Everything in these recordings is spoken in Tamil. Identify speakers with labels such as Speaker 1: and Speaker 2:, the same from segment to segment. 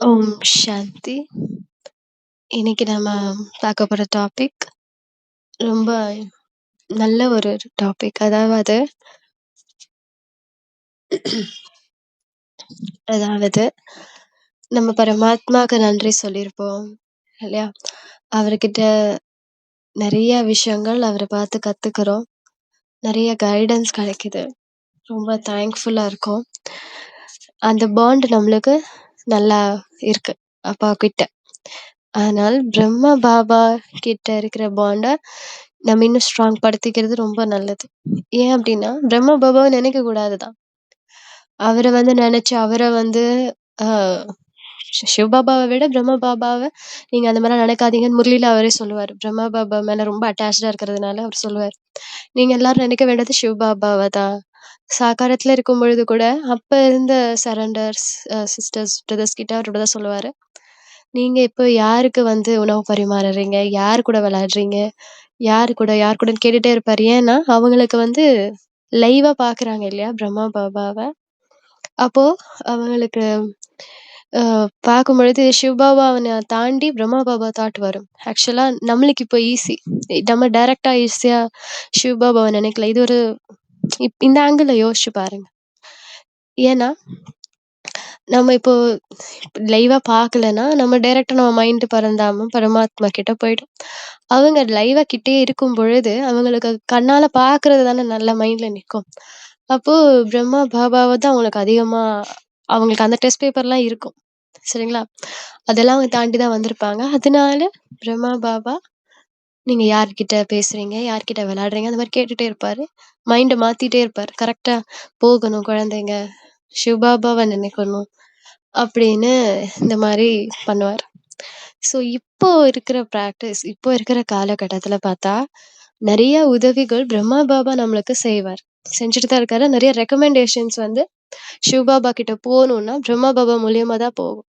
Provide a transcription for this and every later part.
Speaker 1: ஓம் சாந்தி. இன்னைக்கு நம்ம பார்க்க போகிற டாபிக் ரொம்ப நல்ல ஒரு டாபிக். அதாவது அதாவது நம்ம பரமாத்மாக்கு நன்றி சொல்லியிருப்போம். இல்லையா? அவர்கிட்ட நிறைய விஷயங்கள் அவரை பார்த்து கத்துக்கிறோம். நிறைய கைடன்ஸ் கிடைக்குது. ரொம்ப தேங்க்ஃபுல்லாக இருக்கும் அந்த பாண்ட் நம்மளுக்கு நல்லா இருக்கு. அப்பா கிட்ட. ஆனால் பிரம்மா பாபா கிட்ட இருக்கிற பாண்டை நம்ம இன்னும் ஸ்ட்ராங் படுத்திக்கிறது ரொம்ப நல்லது. ஏன் அப்படின்னா பிரம்மா பாபாவ நினைக்க கூடாது தான். அவரை வந்து நினைச்சு அவரை வந்து சிவ பாபாவை விட பிரம்மா பாபாவ நீங்க அந்த மாதிரி நினைக்காதீங்கன்னு முரளியில் அவரே சொல்லுவாரு. பிரம்மா பாபா மேல ரொம்ப அட்டாச்சாக இருக்கிறதுனால அவர் சொல்லுவாரு. நீங்க எல்லாரும் நினைக்க வேண்டியது சிவ பாபாவை தான். சாகாரத்தில் இருக்கும் பொழுது கூட, அப்போ இருந்த சரண்டர்ஸ் சிஸ்டர்ஸ், பிரதர்ஸ் கிட்ட அவரோட தான் சொல்லுவார் நீங்கள் இப்போ யாருக்கு வந்து உணவு பரிமாறுறீங்க? யார் கூட விளையாடுறீங்க? யார் கூட யார் கூடன்னு கேட்டுகிட்டே இருப்பார் ஏன்னா, அவங்களுக்கு வந்து லைவாக பார்க்குறாங்க இல்லையா? பிரம்மா பாபாவை அப்போது அவங்களுக்கு பார்க்கும்பொழுது சிவ பாபாவன தாண்டி பிரம்மா பாபா தாட் வரும். ஆக்சுவலாக நம்மளுக்கு இப்போ ஈஸி. நம்ம டைரெக்டாக ஈஸியாக சிவ நினைக்கல இது ஒரு இப் இந்த ஆங்கிள்ல யோசிச்சு பாருங்க. ஏன்னா, நம்ம இப்போ லைவா பார்க்கலன்னா, நம்ம டைரக்ட்டா நம்ம மைண்ட் பரந்தாம பரமாத்மா கிட்ட போயிடும். அவங்க லைவா கிட்டயே இருக்கும் பொழுது, அவங்களுக்கு கண்ணால பார்க்கறது தானே நல்லா மைண்ட்ல நிக்கும். அப்போ பிரம்மா பாபாவ தான் அவங்களுக்கு அதிகமா அவங்களுக்கு அந்த டெஸ்ட் பேப்பர்லாம் இருக்கும். சரிங்களா? அதெல்லாம் அவங்க தாண்டி தான் வந்திருப்பாங்க. அதனால பிரம்மா பாபா, நீங்க யார்கிட்ட பேசுறீங்க? யார்கிட்ட விளையாடுறீங்க? அந்த மாரி கேட்டுட்டே இருப்பாரு. மைண்ட மாத்திட்டே இருப்பாரு. கரெக்ட்டா போகணும் குழந்தைங்க. சிவபாபாவ நினைக்கணும். அப்படின்னு இந்த மாரி பண்ணுவாரு. ஸோ இப்போ இருக்கிற பிராக்டிஸ், இப்போ இருக்கிற காலகட்டத்துல பார்த்தா, நெறைய உதவிகள் பிரம்மா பாபா நம்மளுக்கு செய்வார். செஞ்சுட்டு தான் இருக்காரு. நெறைய ரெக்கமெண்டேஷன்ஸ் வந்து சிவபாபா கிட்ட போணும்னா, பிரம்மா பாபா மூலியமா தான் போகும்.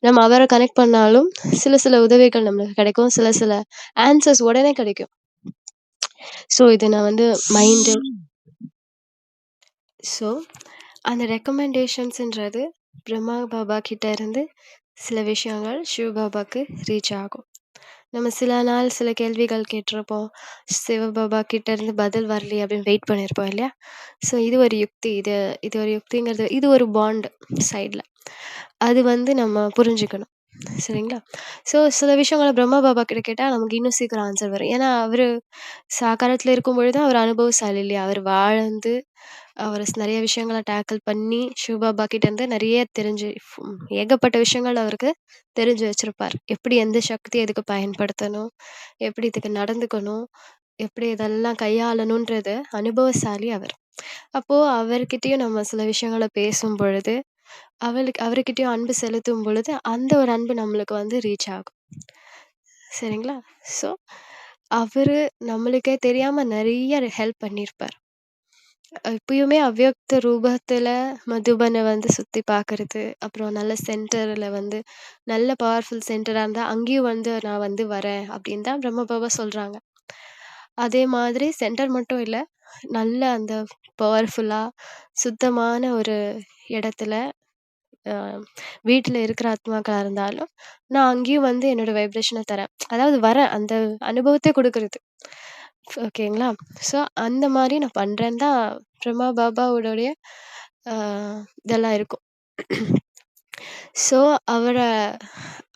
Speaker 1: நம்ம அவரை கனெக்ட் பண்ணாலும், சில சில உதவிகள் நம்மளுக்கு கிடைக்கும். சில சில ஆன்சர்ஸ் உடனே கிடைக்கும். ஸோ இது நான் வந்து மைண்டு ஸோ, அந்த ரெக்கமெண்டேஷன்ஸ்ன்றது பிரம்மா பாபா கிட்ட இருந்து சில விஷயங்கள் சிவ பாபாக்கு ரீச் ஆகும். நம்ம சில நாள் சில கேள்விகள் கேட்டிருப்போம். சிவபாபா கிட்டேருந்து பதில் வரலையே அப்படின்னு வெயிட் பண்ணியிருப்போம் இல்லையா? ஸோ இது ஒரு யுக்தி. இது இது ஒரு யுக்திங்கிறது இது ஒரு பாண்டு சைடில் அது வந்து நம்ம புரிஞ்சுக்கணும். சரிங்களா? ஸோ சில விஷயங்களை பிரம்மா பாபா கிட்ட கேட்டால் நமக்கு இன்னும் சீக்கிரம் ஆன்சர் வரும். ஏன்னா, அவர் சாகாரத்தில் இருக்கும் இருக்கும்பொழுது அவர் அனுபவசாலி இல்லையா? அவர் வாழ்ந்து, அவர் நிறைய விஷயங்களை டேக்கிள் பண்ணி, சிவ பாபா நிறைய இருந்து தெரிஞ்சு ஏகப்பட்ட விஷயங்கள் அவருக்கு தெரிஞ்சு வச்சிருப்பார். எப்படி எந்த சக்தியை எதுக்கு பயன்படுத்தணும்? எப்படி இதுக்கு நடந்துக்கணும்? எப்படி இதெல்லாம் கையாளணுன்றது அனுபவசாலி அவர். அப்போ அவர்கிட்டயும் நம்ம சில விஷயங்கள பேசும் பொழுது, அவளுக்கு அவர்கிட்டயும் அன்பு செலுத்தும் பொழுது, அந்த ஒரு அன்பு நம்மளுக்கு வந்து ரீச் ஆகும். சரிங்களா? ஸோ, அவரு நம்மளுக்கே தெரியாம நிறைய ஹெல்ப் பண்ணியிருப்பார். இப்பயுமே அவ்யக்த ரூபத்தில் மதுபனை வந்து சுற்றி பார்க்கறது, அப்புறம் நல்ல சென்டரில் வந்து நல்ல பவர்ஃபுல் சென்டராக இருந்தால் அங்கேயும் வந்து நான் வந்து வரேன் அப்படின்னு தான் பிரம்மபாபா சொல்கிறாங்க அதே மாதிரி சென்டர் மட்டும் இல்லை நல்ல அந்த பவர்ஃபுல்லாக சுத்தமான ஒரு இடத்துல வீட்டில் இருக்கிற ஆத்மாக்களாக இருந்தாலும், நான் அங்கேயும் வந்து என்னோட வைப்ரேஷனை தரேன். அதாவது வரேன். அந்த அனுபவத்தை கொடுக்குறது ஓகேங்களா? ஸோ அந்த மாதிரி நான் பண்றேன்னு தான் பிரம்மா பாபாவோடைய இதெல்லாம் இருக்கும். ஸோ அவரை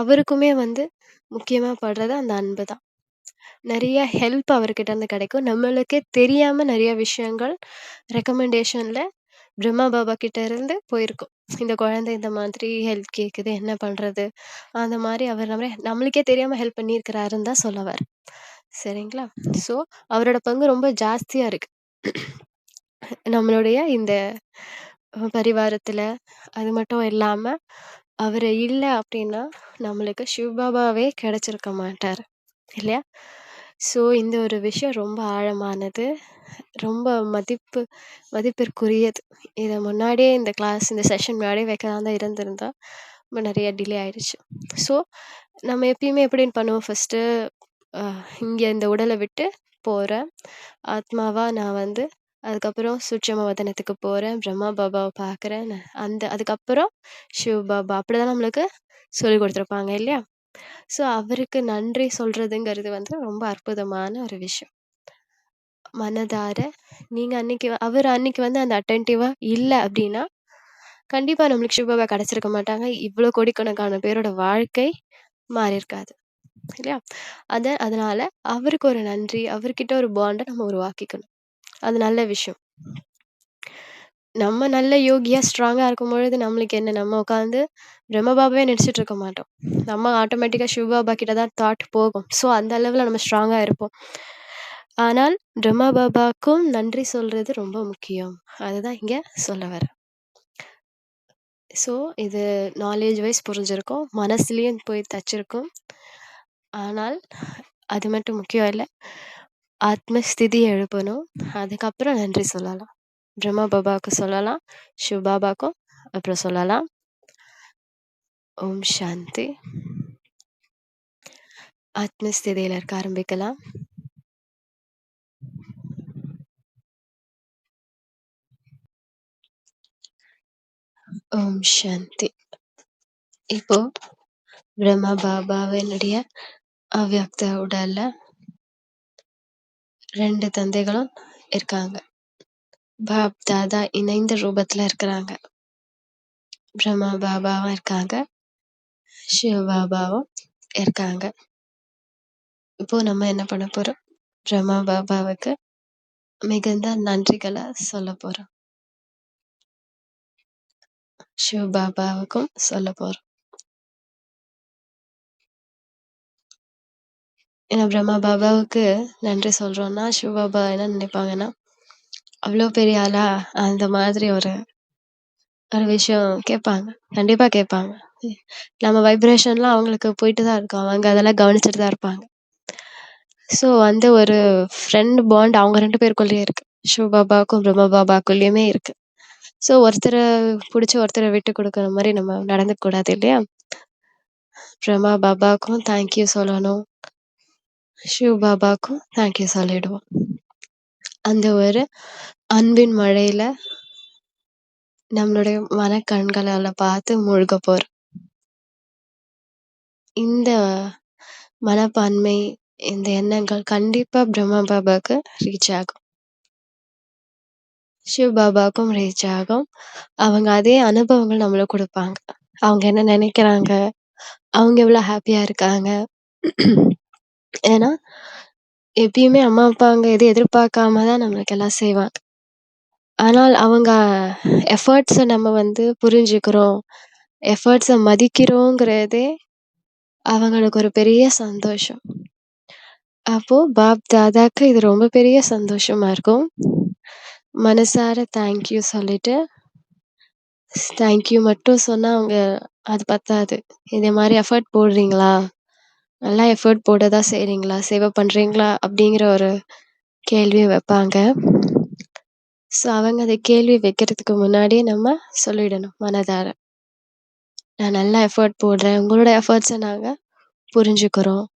Speaker 1: அவருக்குமே வந்து முக்கியமாக படுறது அந்த அன்பு தான். நிறைய ஹெல்ப் அவர்கிட்டேருந்து கிடைக்கும். நம்மளுக்கே தெரியாமல் நிறைய விஷயங்கள் ரெக்கமெண்டேஷனில் பிரம்மா பாபா கிட்ட இருந்து போயிருக்கும். இந்த குழந்தை இந்த மாதிரி ஹெல்ப் கேட்குது. என்ன பண்ணுறது அந்த மாதிரி அவர் நம்ம நம்மளுக்கே தெரியாமல் ஹெல்ப் பண்ணியிருக்கிறாருன்னு தான் சொல்லுவார் சரிங்களா? ஸோ அவரோட பங்கு ரொம்ப ஜாஸ்தியா இருக்கு. நம்மளுடைய இந்த அ அது மட்டும் இல்லாம, அவரு இல்ல அப்படின்னா, நம்மளுக்கு சிவபாபாவே கிடச்சிருக்க கிடைச்சிருக்க மாட்டாரு. இல்லையா? ஸோ இந்த ஒரு விஷயம் ரொம்ப ஆழமானது. ரொம்ப மதிப்பு மதிப்பிற்குரியது. இத முன்னாடியே இந்த கிளாஸ் இந்த செஷன் முன்னாடியே வைக்கலாம் தான் இருந்திருந்தா, ரொம்ப நெறைய டிலே ஆயிடுச்சு. ஸோ நம்ம எப்பயுமே எப்படின்னு பண்ணுவோம் ஃபர்ஸ்ட்டு இங்கே இந்த உடலை விட்டு போகிறேன் ஆத்மாவாக நான் வந்து அதுக்கப்புறம் சூட்சும வதனத்துக்கு போகிறேன் பிரம்மா பாபாவை பார்க்குறேன். அந்த அதுக்கப்புறம் சிவ பாபா அப்படிதான் நம்மளுக்கு சொல்லிக் கொடுத்துருப்பாங்க இல்லையா? ஸோ அவருக்கு நன்றி சொல்கிறதுங்கிறது வந்து ரொம்ப அற்புதமான ஒரு விஷயம். மனதார நீங்கள் அன்னைக்கு அவர் அன்னைக்கு வந்து அந்த அட்டன்டிவாக இல்லை அப்படின்னா, கண்டிப்பாக நம்மளுக்கு சிவ பாபா மாட்டாங்க. இவ்வளோ கோடிக்கணக்கான பேரோட வாழ்க்கை மாறியிருக்காது. இல்லையா? அத அதனால அவருக்கு ஒரு நன்றி, அவர்கிட்ட ஒரு பாண்ட நம்ம உருவாக்கிக்கணும். அது நல்ல விஷயம். நம்ம நல்ல யோகியா, ஸ்ட்ராங்கா இருக்கும்பொழுது நம்மளுக்கு என்ன நம்ம உட்காந்து பிரம்மபாபாவே பாபாவே இருக்க மாட்டோம். நம்ம ஆட்டோமேட்டிக்கா சிவபாபா கிட்ட தான் தாட் போகும். ஸோ அந்த அளவுல நம்ம ஸ்ட்ராங்கா இருப்போம். ஆனால் பிரம்மபாபாக்கும் நன்றி சொல்றது ரொம்ப முக்கியம். அதுதான் இங்க சொல்ல வர ஸோ இது நாலேஜ் வைஸ் புரிஞ்சிருக்கும். மனசுலயும் போய் தச்சிருக்கும். ஆனால் அது மட்டும் முக்கியம் இல்ல. ஆத்மஸ்திதி எழுப்பணும். அதுக்கப்புறம் நன்றி சொல்லலாம். பிரம்மா பாபாவுக்கு சொல்லலாம். சிவ பாபாக்கும் அப்புறம் சொல்லலாம். ஓம் சாந்தி. ஆத்மஸ்திதியில் இருக்க ஆரம்பிக்கலாம். ஓம் சாந்தி. இப்போ பிரம்மா பாபாவினுடைய அவ்யக்த உடல்ல ரெண்டு தந்தைகளும் இருக்காங்க. பாப் தாதா இணைந்த ரூபத்துல இருக்கிறாங்க. பிரம்மா பாபாவும் இருக்காங்க. சிவ பாபாவும் இருக்காங்க. இப்போ நம்ம என்ன பண்ண போறோம்? பிரம்மா பாபாவுக்கு மிகுந்த நன்றிகள சொல்லப் போறோம். சிவ பாபாவுக்கும் சொல்ல போறோம். ஏன்னா பிரம்மா பாபாவுக்கு நன்றி சொல்கிறோன்னா சிவ பாபா என்ன நினைப்பாங்கன்னா, அவ்வளோ பெரிய ஆளா?" அந்த மாதிரி ஒரு ஒரு விஷயம் கேட்பாங்க. கண்டிப்பாக கேட்பாங்க. நம்ம வைப்ரேஷன்லாம் அவங்களுக்கு போயிட்டு தான் இருக்கும். அவங்க அதெல்லாம் கவனிச்சுட்டு தான் இருப்பாங்க. ஸோ வந்து ஒரு ஃப்ரெண்ட் பாண்ட் அவங்க ரெண்டு பேருக்குள்ளேயே இருக்கு. சிவ பாபாவுக்கும், பிரம்மா பாபாக்குள்ளேயுமே இருக்கு. ஸோ ஒருத்தரை பிடிச்சி ஒருத்தரை விட்டு கொடுக்குற மாதிரி நம்ம நடந்துக்கூடாது இல்லையா? பிரம்மா பாபாவுக்கும் தேங்க் யூ சொல்லணும். ஷிவ் பாபாவுக்கும் தேங்க் யூ சொல்லிடுவோம். அந்த ஒரு அன்பின் மழையில நம்மளுடைய மனக்கண்களால பார்த்து மூழ்க போறோம். இந்த மனப்பான்மை, இந்த எண்ணங்கள் கண்டிப்பா பிரம்மா பாபாவுக்கு ரீச் ஆகும். ஷிவ் பாபாவுக்கும் ரீச் ஆகும். அவங்க அதே அனுபவங்கள் நம்மளுக்கு கொடுப்பாங்க அவங்க என்ன நினைக்கிறாங்க? அவங்க எவ்வளோ ஹாப்பியாக இருக்காங்க? ஏன்னா, எப்பயுமே அம்மா, அப்பாங்க எது எதிர்பார்க்காம தான் நம்மளுக்கு எல்லாம் செய்வாங்க. ஆனால் அவங்க எஃபர்ட்ஸை நம்ம வந்து புரிஞ்சுக்கிறோம். எஃபர்ட்ஸை மதிக்கிறோங்கிறதே அவங்களுக்கு ஒரு பெரிய சந்தோஷம். அப்போது பாப் தாதாக்கு இது ரொம்ப பெரிய சந்தோஷமாக இருக்கும். மனசார தேங்க் யூ சொல்லிட்டு தேங்க் யூ மட்டும் சொன்னால் அவங்க அது பத்தாது. இதே மாதிரி எஃபர்ட் போடுறீங்களா? நல்லா எஃபர்ட் போட தான் செய்கிறீங்களா சேவை பண்ணுறீங்களா அப்படிங்கிற ஒரு கேள்வியை வைப்பாங்க. ஸோ அவங்க அதை கேள்வி வைக்கிறதுக்கு முன்னாடியே நம்ம சொல்லிடணும் மனதார. நான் நல்லா எஃபர்ட் போடுறேன். உங்களோட எஃபர்ட்ஸை நாங்கள் புரிஞ்சுக்கிறோம்.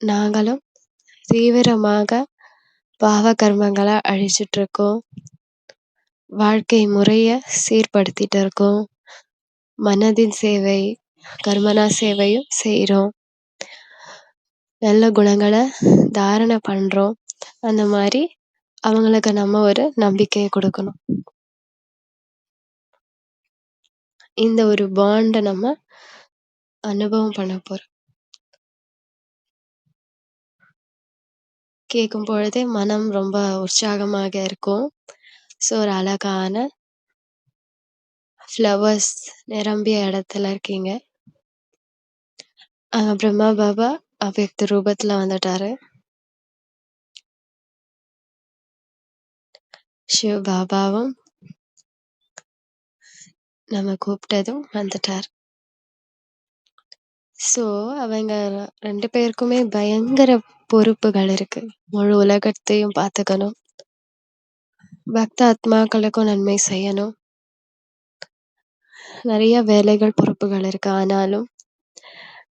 Speaker 1: நாங்களும் தீவிரமாக பாவ கர்மங்களை அழிச்சிட்ருக்கோம் வாழ்க்கை முறையை சீர்படுத்திட்டு இருக்கோம். மனதின் சேவை, கர்மனா சேவையும் செய்கிறோம் நல்ல குணங்கள தாரணை பண்றோம். அந்த மாதிரி அவங்களுக்கு நம்ம ஒரு நம்பிக்கையை கொடுக்கணும் இந்த ஒரு பாண்ட நம்ம அனுபவம் பண்ண போறோம். கேட்கும் பொழுதே மனம் ரொம்ப உற்சாகமாக இருக்கும். ஸோ ஒரு அழகான ஃப்ளவர்ஸ் நிரம்பிய இடத்துல இருக்கீங்க. பிரம்மா பாபா அவ்யக்த ரூபத்துல வந்துட்டாரு. சிவ பாபாவும் நம்ம கூப்பிட்டதும் வந்துட்டார். ஸோ அவங்க ரெண்டு பேருக்குமே பயங்கர பொறுப்புகள் இருக்கு. முழு உலகத்தையும் பார்த்துக்கணும். பக்த ஆத்மாக்களுக்கும் நன்மை செய்யணும். நிறைய வேலைகள், பொறுப்புகள் இருக்கு. ஆனாலும்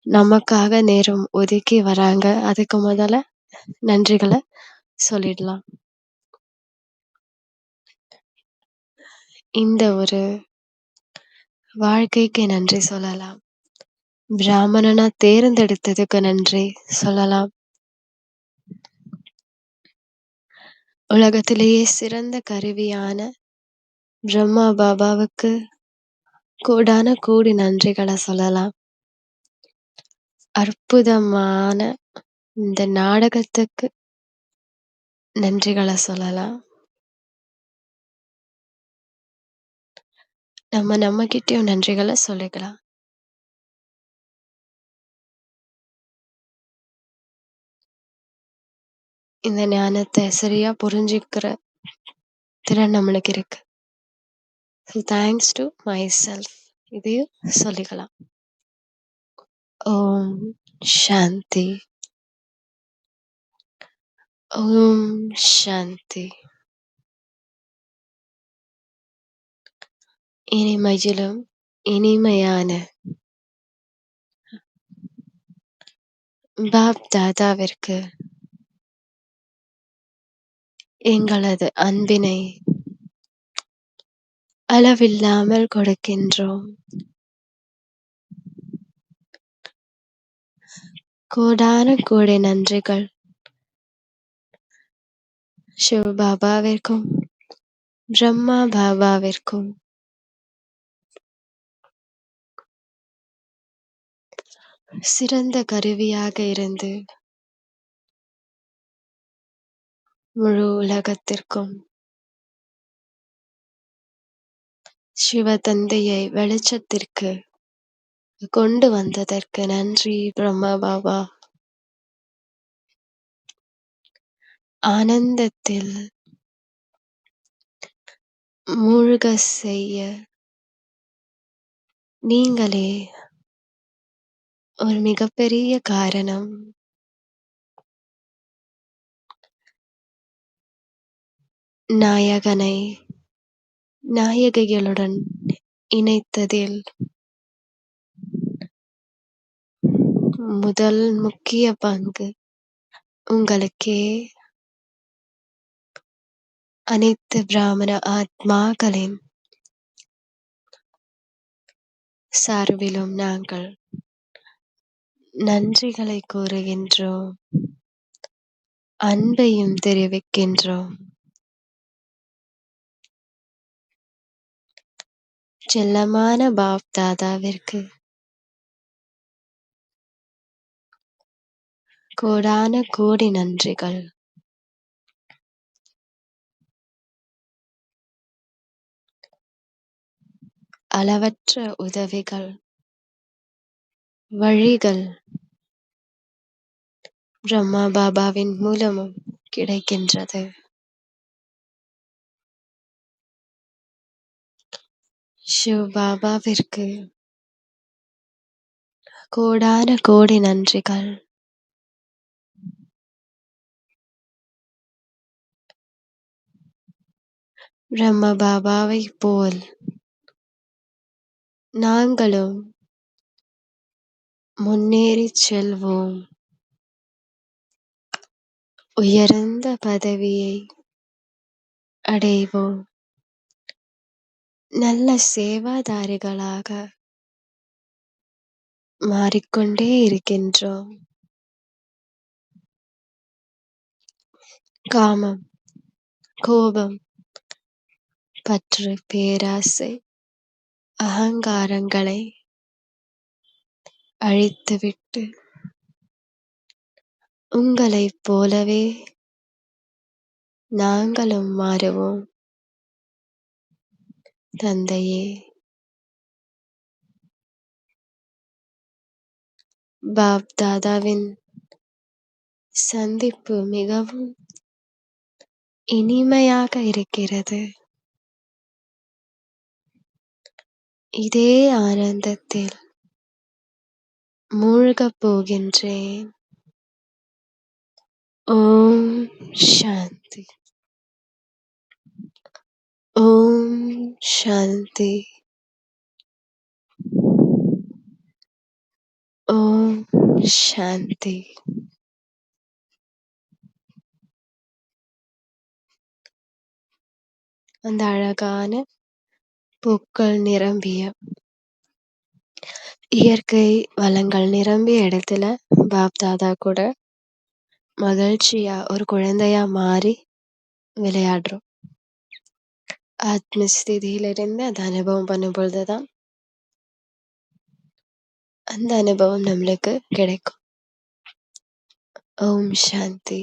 Speaker 1: நமக்காக நேரம் ஒதுக்கி வராங்க. அதுக்கு முதல்ல நன்றிகளை சொல்லிடலாம். இந்த ஒரு வாழ்க்கைக்கு நன்றி சொல்லலாம். பிராமணனா தேர்ந்தெடுத்ததுக்கு நன்றி சொல்லலாம். உலகத்திலேயே சிறந்த கருவியான பிரம்மா பாபாவுக்கு கூடான கூடி நன்றிகளை சொல்லலாம். அற்புதமான இந்த நாடகத்துக்கு நன்றிகள சொல்லலாம். நம்ம நம்மகிட்டயும் நன்றிகள சொல்லிக்கலாம். இந்த ஞானத்த சரியா புரிஞ்சுக்கிற திறன் நம்மளுக்கு இருக்கு. தேங்க்ஸ் டூ மை செல்ஃப் இதையும் சொல்லிக்கலாம். ஓம் சாந்தி. ஓம் சாந்தி. இனிமையிலும் இனிமையான பாப் தாதாவிற்கு எங்களது அன்பினை அளவில்லாமல் கொடுக்கின்றோம். கோடான கோடி நன்றிகள். சிவ பாபாவிற்கும், பிரம்மா பாபாவிற்கும் சிறந்த கருவியாக இருந்து முழு உலகத்திற்கும் சிவ தந்தையை வெளிச்சத்திற்கு கொண்டு வந்ததற்கு நன்றி பிரம்மா பாபா. ஆனந்தத்தில் மூழ்க செய்ய நீங்களே ஒரு மிகப்பெரிய காரணம். நாயகனை நாயகிகளுடன் இணைத்ததில் முதல் முக்கிய பங்கு உங்களுக்கே அனைத்து பிராமண ஆத்மாக்களின் சார்பிலும் நாங்கள் நன்றிகளை கூறுகின்றோம். அன்பையும் தெரிவிக்கின்றோம். செல்லமான பாப் தாதாவிற்கு கோடான கோடி நன்றிகள். அளவற்ற உதவிகள், வழிகள் பிரம்மா பாபாவின் மூலமும் கிடைக்கின்றது. சிவ பாபாவிற்கு கோடான கோடி நன்றிகள். பிரம்ம பாபாவைப் போல் நாங்களும் முன்னேறிச் செல்வோம். உயர்ந்த பதவியை அடைவோம். நல்ல சேவாதாரிகளாக மாறிக்கொண்டே இருக்கின்றோம். காமம், கோபம், பற்று, பேராசை, அகங்காரங்களை அழித்துவிட்டு உங்களைப் போலவே நாங்களும் மாறுவோம். தந்தையே பாப் தாதாவின் சந்திப்பு மிகவும் இனிமையாக இருக்கிறது. இதே ஆனந்தத்தில் மூழ்கப் போகின்றேன். ஓம் சாந்தி. ஓம் சாந்தி. ஓம் சாந்தி. அந்த அழகான பூக்கள் நிரம்பிய இயற்கை வளங்கள் நிரம்பிய இடத்துல பாப் தாதா கூட மகிழ்ச்சியா ஒரு குழந்தையா மாறி விளையாடுறோம். ஆத்மஸ்திதியிலிருந்து அந்த அனுபவம் பண்ணும் பொழுதுதான் அந்த அனுபவம் நம்மளுக்கு கிடைக்கும். ஓம் சாந்தி.